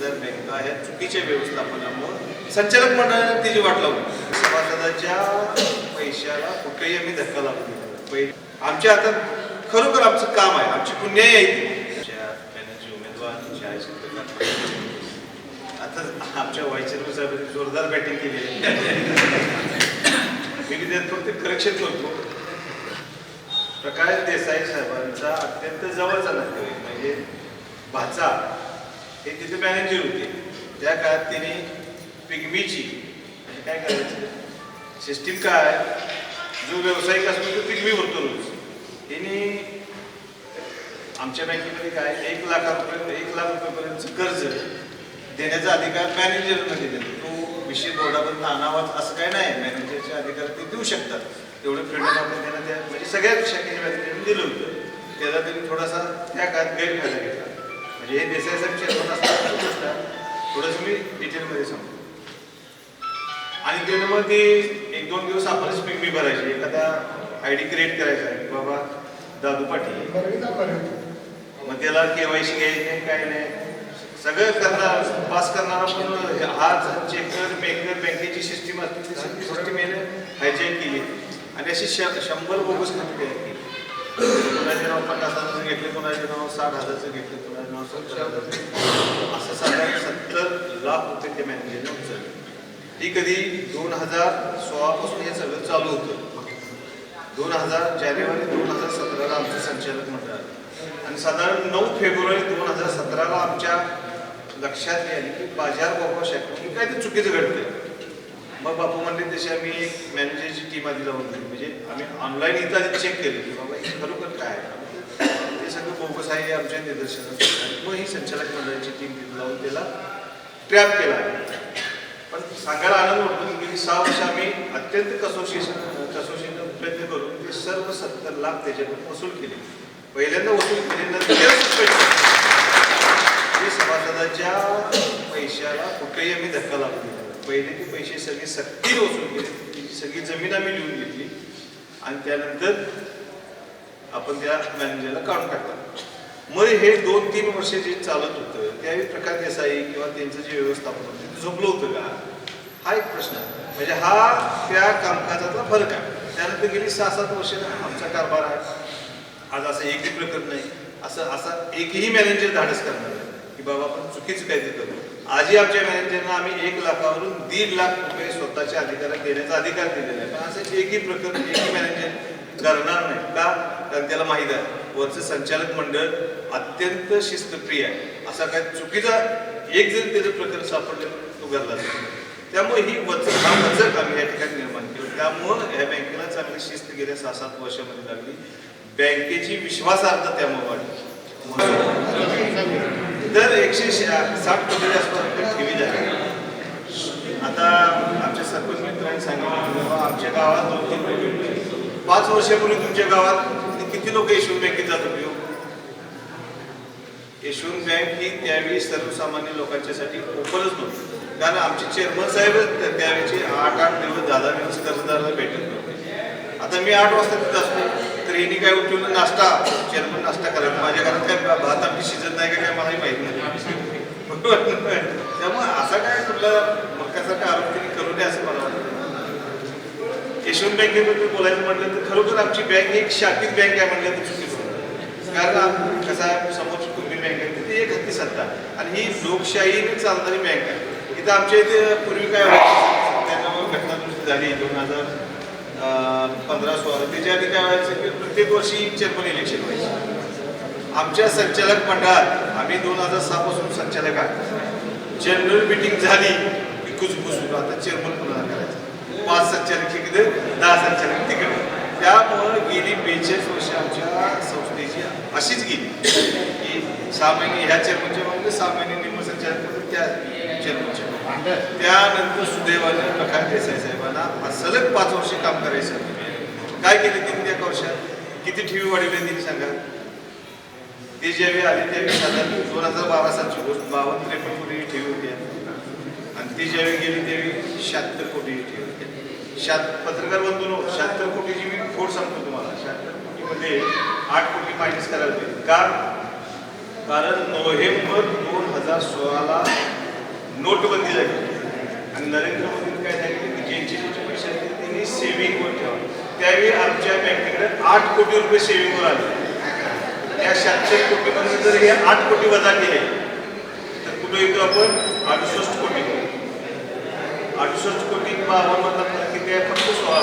हजार बँका ह्या चुकीच्या व्यवस्थापनामुळे संचालक मंडळाने तिची वाट लावली सभासदाच्या पैशाला कुठेही आम्ही धक्का लावतो पहिले आमच्या हातात खरोखर आमचं काम आहे आमची पुण्याही आहे आमच्या व्हाईस उमेदवार आता आमच्या साहेबांनी जोरदार बॅटिंग केली आहे. मी त्यात फक्त करेक्शन करतो. प्रकाश देसाई साहेबांचा अत्यंत जवळचा नातेवाईक म्हणजे भाचा. हे तिथे मॅनेजर होते. त्या काळात त्यांनी पिगमीची म्हणजे काय करायचं? सिस्टीम काय? जो व्यावसायिक असतो तो पिगमी भरतो रोज. त्यांनी आमच्या बँकेमध्ये काय? एक लाखापर्यंत एक लाख रुपयेपर्यंतचं कर्ज देण्याचा अधिकार मॅनेजरनं दिलेला तो विषय बोर्डापर्यंत आणावाच असं काय नाही. मॅनेजरचे अधिकार ते देऊ शकतात. तेवढं फ्रीडम आपण त्यांना त्या म्हणजे सगळ्या शाखेच्या मॅनेजरने दिलं होतं. त्याचा त्यांनी थोडासा त्या काळात गैरफायदा घेतला. म्हणजे हे देसाई साहेब चेअरमन असताना थोडंसं मी डिटेलमध्ये सांगतो. आणि त्यानं मग ते एक दोन दिवस आपण स्पीक बी भरायची. एखादा आय डी क्रिएट करायचा. की बाबा दादू पाटील. मग त्याला केवायसी घ्यायची नाही काय नाही. सगळं करणार पास करणारा पण हाच चेकर मेकर बँकेची सिस्टीम असते सिस्टीम याने केली. आणि अशी श- शंभर बोगस खाते तयार केली. कोणाचे नाव पन्नास घेतले कोणाचे नाव साठ हजारचं घेतले कोणाचे नाव सत्तर असं साधारण सत्तर लाख रुपये ते मॅनेजरने उचलले ती कधी दोन हजार सोळापासून हे सगळं चालू होतं दोन हजार जानेवारी दोन हजार सतराला आमचं संचालक मंडळ आणि साधारण नऊ फेब्रुवारी दोन हजार सतराला आमच्या लक्षात आली की बाजार बाबा शाखेतून काय ते चुकीचं घडतंय मग बापू म्हणले तशी आम्ही एक मॅनेजरची टीम आधी लावून दिली म्हणजे आम्ही ऑनलाईन इथं आधी चेक केलं की बाबा हे खरोखर काय ते सगळं बोगस आहे हे आमच्या निदर्शनात. मग ही संचालक मंडळाची टीम तिथे लावून त्याला ट्रॅप केला. पण सांगायला आनंद वाटतो की गेली सहा वर्ष आम्ही अत्यंत कसोशी कसोशीनं प्रयत्न करून ते सर्व सत्तर लाख त्याच्याकडून वसूल केले. पहिल्यांदा वसूल केले नंतर ते सभासदाच्या पैशाला कुठेही आम्ही धक्का लावला दिला पहिले ते पैसे सगळे सक्ती वसूल केले त्याची सगळी जमीन आम्ही लिहून घेतली. आणि त्यानंतर आपण त्या मॅनेजरला काढून टाकला मग हे दोन तीन वर्ष जे चालत होतं त्यावेळी प्रकाश देसाई किंवा त्यांचं जे व्यवस्थापन होतं ते झोपलं होतं का? हा एक प्रश्न आहे. म्हणजे हा त्या कामकाजातला फरक आहे. त्यानंतर गेली सहा सात वर्ष आमचा कारभार आहे. आज असं एकही प्रकरण नाही. असं असा एकही मॅनेजर धाडस करणार नाही. की बाबा आपण चुकीचं काहीतरी करू. आजही आमच्या मॅनेजरना आम्ही एक लाखावरून दीड लाख रुपये स्वतःच्या अधिकारात देण्याचा अधिकार दिलेला आहे. पण असं एकही प्रकरण एकही मॅनेजर करणार नाही का? कारण त्याला माहीत आहे वरचं संचालक मंडळ अत्यंत शिस्तप्रिय आहे. असा काय चुकीचा एक जरी त्याचं प्रकरण सापडलं तो घरला त्यामुळे ही वचक हा वचक आम्ही या ठिकाणी निर्माण केलं त्यामुळं या बँकेला चांगली शिस्त गेल्या सहा सात वर्षामध्ये लागली. बँकेची विश्वासार्हता त्यामुळे वाढली. म्हणून एकशे साठ कोटी आसपास ठेवी झाली आता आमच्या सरपंच मित्रांनी सांगितलं की बाबा आमच्या गावात दोन तीन कोटी पाच वर्षापूर्वी तुमच्या गावात किती लोक येशून बँकेत जात होते हो? येशून बँक ही त्यावेळी सर्वसामान्य लोकांच्यासाठी ओपनच नव्हती. कारण आमचे चेअरमन साहेब त्यावेळेचे आठ आठ दिवस दहा दिवस कर्जदाराला भेटत नव्हते. आता मी आठ वाजता तिथं असतो. त्यांनी काय उठून नाश्ता? चेअरमन नाश्ता करायला. माझ्या घरात काय भात आमची शिजत नाही का काय मलाही माहिती नाही. त्यामुळे असा काय कुठला मक्कासारखा आरोप त्यांनी करू नये असं मला वाटतं. यशवंत बँकेबद्दल बोलायचं म्हटलं तर खरोखर आमची बँक एक शाखित बँक आहे म्हटलं तर चुकीचं. कारण कसा कसं आहे कुंभी बँक आहे ती एक हत्ती सत्ता. आणि ही लोकशाहीने चालणारी बँक आहे. इथं आमच्या इथे पूर्वी काय व्हायचं घटना दुरुस्ती झाली. दोन हजार पंधरा सोळा. त्याच्या आधी काय व्हायचं की प्रत्येक वर्षी चेअरमन इलेक्शन व्हायचं. आमच्या संचालक मंडळात आम्ही दोन हजार सहा पासून संचालक आहोत जनरल मिटिंग झाली की कुजबुज आता चेअरमन पुन्हा करायचं. पाच संचालक इकडे दहा संचालक तिकडे. त्यामुळं गेली बेचाळीस वर्ष आमच्या संस्थेची अशीच गेली. की सहा महिने ह्या चेअरमनच्या बाबतीत सहा महिने संचालक म्हणून त्या मागे. त्यानंतर सुदैवाने प्रकाश देसाई साहेबांना सलग पाच वर्ष काम करायचं. काय केले त्यांनी त्या वर्षात किती ठेवी वाढवले त्यांनी सांगा? ते ज्यावेळी आले त्यावेळी साधारण दोन हजार बारा सालची गोष्ट बावन्न त्रेपन्न कोटी ठेवी होती आणि ती ज्यावेळी गेली त्यावेळी शहात्तर कोटी ठेवी होती शात पत्रकार बंधून शहात्तर कोटीची मी फोड सांगतो तुम्हाला. शहात्तर कोटीमध्ये आठ कोटी मायनस करायला पाहिजे का कारण नोव्हेंबर दोन हजार सोळाला नोटबंदी झाली. आणि नरेंद्र मोदींनी काय सांगितलं? की ज्यांचे ज्यांचे पैसे असतील त्यांनी सेव्हिंगवर ठेवा त्यावेळी आमच्या बँकेकडे आठ कोटी रुपये सेव्हिंगवर आले. त्या शहात्तर कोटीमधून जर हे आठ कोटी वजा केले तर कुठं येतो आपण? अडुसष्ट कोटी. अडुसष्ट कोटी बावन्न मधला किती आहे? फक्त सोळा.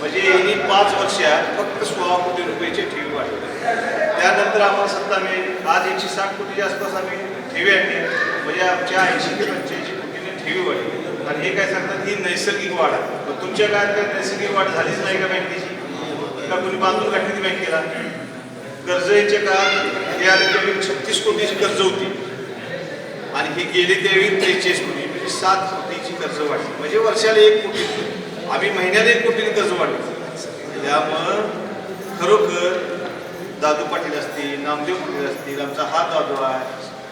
म्हणजे यांनी पाच वर्षात फक्त सोळा कोटी रुपयाची ठेवी वाढवली. त्यानंतर आम्हाला सत्ता मिळेल. आज एकशे साठ कोटीच्या आसपास आम्ही ठेवी आणली. म्हणजे आमच्या ऐंशी ते पंच्याऐंशी कोटीने ठेवी वाढली. आणि हे काय सांगतात? ही नैसर्गिक वाढ आहे. तुमच्या काळात काय नैसर्गिक वाढ झालीच नाही का बँकेची? का कोणी बांधून काढली ती बँकेला? कर्जाच्या काळात हे आले छत्तीस कोटीची कर्ज होती. आणि ही गेली त्यावेळी त्रेचाळीस कोटी म्हणजे सात कोटीची कर्ज वाढली. म्हणजे वर्षाला एक कोटी. आम्ही महिन्याला एक कोटीने कर्ज वाढली त्यामुळं खरोखर दादू पाटील असतील नामदेव पाटील असतील आमचा हा दादू आहे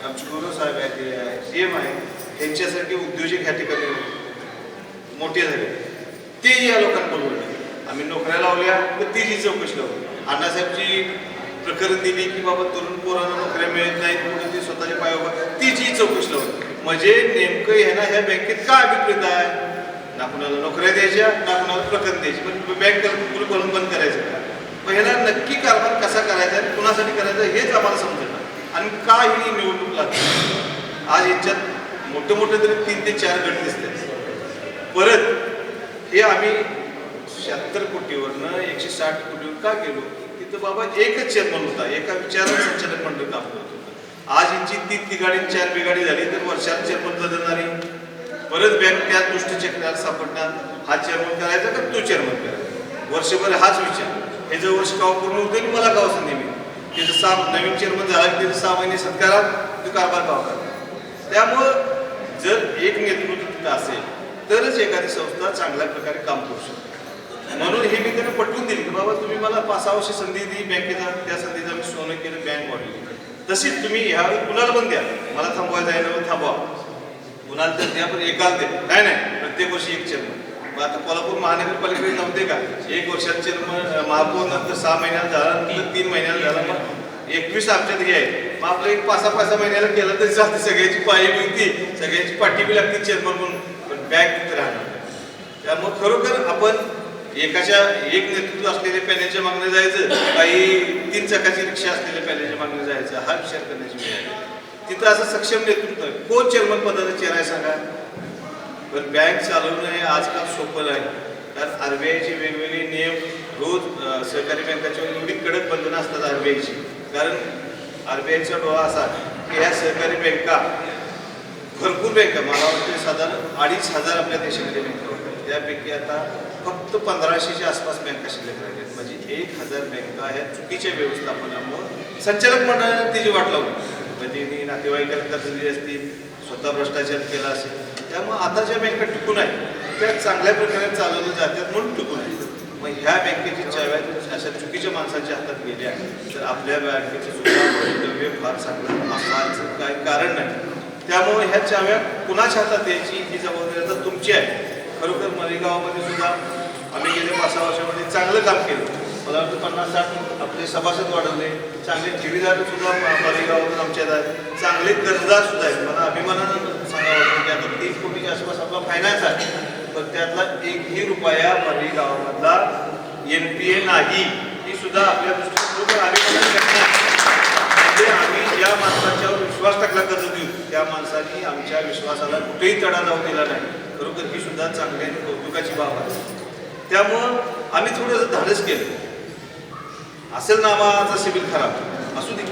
आमचे गुरु साहेब आहे ते आहे सी एम आहे यांच्यासाठी उद्योजक ह्या ठिकाणी मोठे झाले. ते या लोकांबरोबर बोलले आम्ही नोकऱ्या लावल्या व तीही चौकशी लावली. अण्णासाहेबची प्रकरण दिली की बाबा तरुण पोरांना नोकऱ्या मिळत नाहीत म्हणून ती स्वतःच्या पायावर ती जी चौकशी लावली. म्हणजे नेमकं ह्यांना ह्या बँकेत का अभिप्रेत आहे? ना कुणाला नोकऱ्या द्यायच्या ना कुणाला प्रकरण द्यायची. पण बँक करून बंद करायचं का? मग ह्याला नक्की कारभार कसा कुणासाठी करायचं हेच आम्हाला समजेल आणि का ही निवडणूक लागली आज यांच्यात मोठे मोठे तरी तीन ते चार गट दिसतात परत हे आम्ही शहात्तर कोटीवरनं एकशे साठ कोटीवर का गेलो? तिथं बाबा एकच चेअरमन होता. एका विचार संचालक मंडळ काम करत होतं. आज यांची तीन तिघाडी चार बिघाडी झाली तर वर्षाला चेअरमन बदलणारी परत बँक त्या दृष्टीचक्रात सापडणार. हा चेअरमन करायचा का तो चेअरमन करायचा? वर्षभर हाच विचार. हे जर वर्ष गाव पूर्ण होतं मला गाव संधी त्याचं सहा नवीन चेअरमन झाला की त्याचं सहा महिने सत्कारात तो कारभार पावतात त्यामुळं जर एक नेतृत्व असेल तरच एखादी संस्था चांगल्या प्रकारे काम करू शकते. म्हणून हे मी त्यांना पटवून दिली की बाबा तुम्ही मला पाच सहा वर्ष संधी दिली बँकेचा त्या संधीचा मी सोनं केलं बँक वाढली तशीच तुम्ही ह्यावेळी कुणाला पण द्या. मला थांबवायचं आहे ना थांबवा. कुणाला तर द्या पण एकाला द्या. नाही नाही प्रत्येक वर्षी एक चेअरमन मग आता कोल्हापूर महानगरपालिकेत नव्हते का? एक वर्षात महापौर नंतर सहा महिन्याला झाला नंतर तीन महिन्याला झाला मग एकवीस आमच्यात हे आहे. मग आपलं एक पाच सहा पाच सहा महिन्याला केलं तरी चालते. सगळ्याची पाळी मिळती. सगळ्यांची पाठी बी लागते चेअरमन म्हणून. पण बॅग तिथे राहणार त्यामुळे खरोखर आपण एकाच्या एक नेतृत्व असलेल्या पॅनेलच्या मागणं जायचं काही तीन चाकाची रिक्षा असलेल्या पॅनेलच्या मागणं जायचं हा विचार करण्याची वेळ आहे. तिथं असं सक्षम नेतृत्व कोण चेअरमन पदाचा चेहरा आहे सांगा? पण बँक चालवणं हे आजकाल सोपं नाही. कारण आर बी आयचे वेगवेगळे नियम रोज सहकारी बँकाच्या एवढी कडक बंधनं असतात आर बी आयची. कारण आर बी आयचा डोळा असा की ह्या सहकारी बँका भरपूर बँका मला वाटते साधारण अडीच हजार आपल्या देशामध्ये बँका होत्या. त्यापैकी आता फक्त पंधराशेच्या आसपास बँका शिल्लक राहिल्या म्हणजे एक हजार बँका ह्या चुकीच्या व्यवस्थापनामुळं संचालक मंडळाने तिची वाट लावली. म्हणजे नातेवाईकाला कर्ज दिली असतील स्वतः भ्रष्टाचार केला असेल त्यामुळं आता ज्या बँका टिकून आहेत त्या चांगल्या प्रकारे चालवल्या जातात म्हणून टिकून आहेत. मग ह्या बँकेची चाव्या अशा चुकीच्या माणसाच्या हातात गेल्या तर आपल्या बँकेचं सुद्धा भवितव्य फार चांगलं असायचं. काही कारण नाही. त्यामुळे ह्या चाव्या कुणाच्या हातात द्यायची ही जबाबदारी आता तुमची आहे. खरोखर मरेगावामध्ये सुद्धा आम्ही गेल्या पाच सहा वर्षामध्ये चांगलं काम केलं. मला वाटतं पन्नास साठ आपले सभासद वाढवले चांगले ठेवीदार सुद्धा मरेगावातून आमच्यात आहेत. चांगले कर्जदार सुद्धा आहेत. मला अभिमानानं सांगावं वाटतं की आता तीन कोटीच्या आसपास आपला फायनान्स आहे. पण त्यातला एकही रुपया मरेगावामधला एन पी ए नाही ही सुद्धा आपल्या दृष्टीने म्हणजे आम्ही ज्या माणसाच्यावर विश्वास टाकला कर्ज देऊ त्या माणसाने आमच्या विश्वासाला कुठेही तडा जाऊ दिला नाही. खरोखर ही सुद्धा चांगली कौतुकाची बाब आहे. त्यामुळं आम्ही थोडंसं धाडस केलं. असेल नामाचा सिबिल खराब असू दे.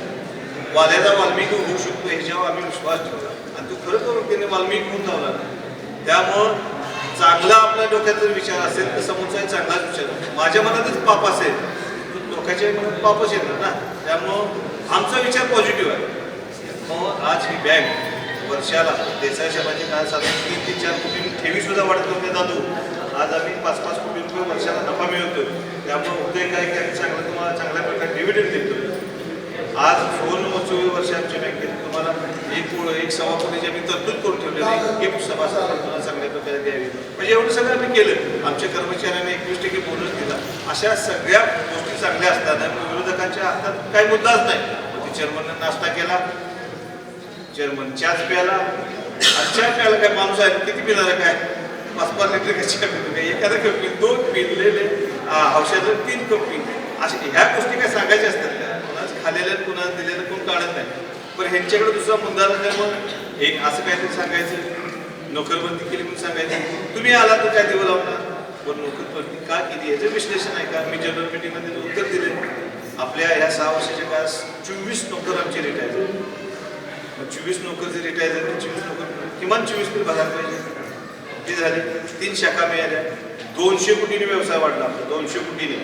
वाल्याचा वाल्मिकी होऊ शकतो ह्याच्यावर आम्ही विश्वास ठेवला. आणि तो खरोखर त्याने वाल्मिकी होऊन लावला त्यामुळं चांगला आपल्या डोक्यात जर विचार असेल तर समोरचा चांगलाच विचार माझ्या मनातच पाप असेल तर डोक्याच्या मनात पापच येणार ना. त्यामुळं आमचा विचार पॉझिटिव्ह आहे. मग आज ही बँक वर्षाला देसाई माझे काय साधारण तीन ते चार कोटी ठेवी सुद्धा वाढत नव्हते जातो आज आम्ही पाच पाच कोटी रुपये वर्षाला नफा मिळवतो त्यामुळे उदय काय की आम्ही चांगलं तुम्हाला चांगल्या प्रकारे डिव्हिडंड देतो. आज सुवर्ण महोत्सवी वर्ष आमच्या बँकेत तुम्हाला एक एक सव्वा कोटीची आम्ही तरतूद करून ठेवलेली आहे. हे सभासद तुम्हाला चांगल्या प्रकारे द्यावी. म्हणजे एवढं सगळं आम्ही केलं. आमच्या कर्मचाऱ्यांनी एकवीस टक्के बोनस दिला. अशा सगळ्या गोष्टी चांगल्या असताना विरोधकांच्या हातात काही मुद्दाच नाही. चेअरमनने नाश्ता केला. चेअरमन चहाच प्यायला. आज चहा प्यायला काय माणूस आहे? किती पिणार काय? पाच पाच लिटर काय एखादा दोन पिलेले. औषधं तीन कप पितो अशा ह्या गोष्टी काय सांगायच्या असतात का? कुणाच खाल्लेलं कुणाला दिलेलं कोण काढत नाही. पण ह्यांच्याकडे दुसरा मुद्दा नाही मग एक असं काहीतरी सांगायचं नोकरबंदी केली म्हणून सांगायचं. तुम्ही आला तर काय देऊ लावणार? पण नोकरबंदी का केली? याचं विश्लेषण आहे का? मी जनरल मीटिंगमध्ये उत्तर दिले आपल्या ह्या सहा वर्षाच्या काळात चोवीस नोकर आमचे रिटायर झाले. मग चोवीस नोकर जे रिटायर झाले चोवीस नोकर किमान चोवीस तरी भरायला पाहिजे. ते झाले तीन शाखा मिळाल्या. दोनशे कोटीने व्यवसाय वाढला आपला दोनशे कोटीने.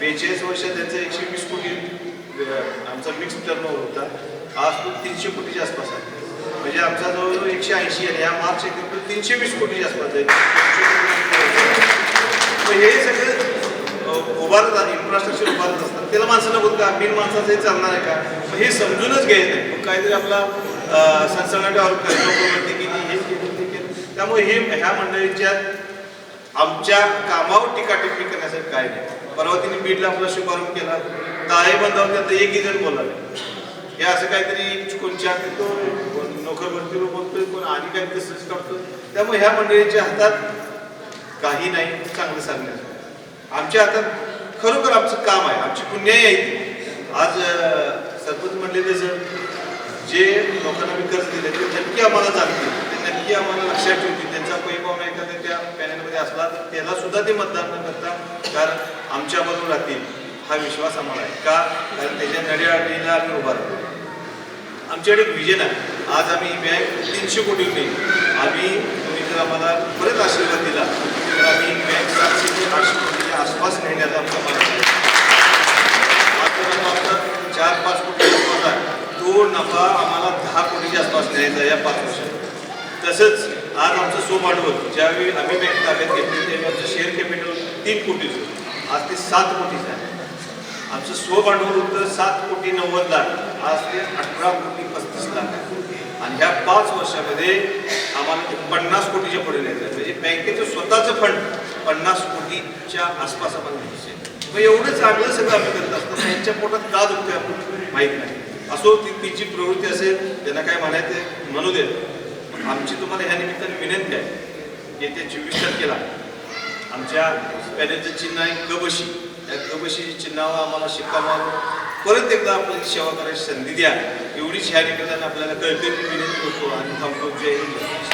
बेचाळीस वर्षात त्यांचा एकशे वीस कोटी आमचा मिक्स टर्नओव्हर होता. आज तो तीनशे कोटीच्या आसपास आहे. म्हणजे आमचा जवळजवळ एकशे ऐंशी आहे या मार्च एप्रिल तीनशे वीस कोटीच्या आसपास आहे. मग हे सगळं उभारतात उभारत इन्फ्रास्ट्रक्चर उभारत असतात. त्याला माणसांना बोलतो का? बिन माणसाचं हे चालणार आहे का? मग हे समजूनच घ्यायचं नाही. मग काहीतरी आपला अं, आरोप हे केली ते केलं. त्यामुळे हे ह्या मंडळीच्या आमच्या कामावर टीका टिप्पणी करण्यासाठी काय नाही. परवा तिने बीडला आपला शुभारंभ केला. ताळेबंदावर त्यात एकही जण बोलला हे असं काहीतरी कोणच्या चहा पितो कोण नोकरबंदीवर बोलतोय कोण आणि काहीतरी तसंच करतो. त्यामुळे ह्या मंडळीच्या हातात काही नाही चांगलं सांगण्याचं. आमच्या हातात खरोखर आमचं काम आहे आमची पुण्याई आहे आज सरपंच म्हणले तसं जे लोकांना मी कर्ज दिले ते नक्की आम्हाला जाणतील. ते आम्हाला लक्षात ठेवतील त्यांचा पैबाव एखाद्या त्या पॅनलमध्ये असला तर त्याला सुद्धा ते मतदान न करता कारण आमच्या बरोबर राहतील हा विश्वास आम्हाला आहे. का? कारण त्याच्या नड्याअडीला आम्ही उभा राहतो. आमच्याकडे एक विजन आहे. आज आम्ही ही बँक तीनशे कोटी नाही आम्ही तुम्ही जर आम्हाला परत आशीर्वाद दिला तर आम्ही बँक सातशे ते आठशे कोटीच्या आसपास नेण्याचा आमचा मार्ग आमचा चार पाच कोटी नफा आहे. तो नफा आम्हाला दहा कोटीच्या आसपास न्यायचा आहे या पाच वर्षात. तसंच आज आमचं सोभांडवल ज्यावेळी आम्ही बँक ताब्यात घेतली त्यावेळी आमचं शेअर कॅपिटल तीन कोटीचं. आज ते सात कोटीचं आहे आमचं स्वभांडवल होतं सात कोटी नव्वद लाख आज ते अठरा कोटी पस्तीस लाख. आणि ह्या पाच वर्षामध्ये आम्हाला ते पन्नास कोटीच्या पुढे न्यायचं म्हणजे बँकेचं स्वतःचं फंड पन्नास कोटीच्या आसपास आपण घ्यायचे आहे. मग एवढं चांगलं सगळं आम्ही करत असतो त्यांच्या पोटात का दुखते आपण माहीत नाही. असो ती तिची प्रवृत्ती असेल त्यांना काय म्हणायचं म्हणू देत आमची तुम्हाला ह्या निमित्ताने विनंती आहे येत्या चोवीस तारखेला आमच्या पॅनेलचं चिन्ह आहे कबशी. या कबशी चिन्हावर आम्हाला शिक्का परत एकदा आपल्याला सेवा करायची संधी द्या. एवढीच ह्या निमित्ताने आपल्याला कळकळी विनंती करतो आणि थांबतो. जय हिंद.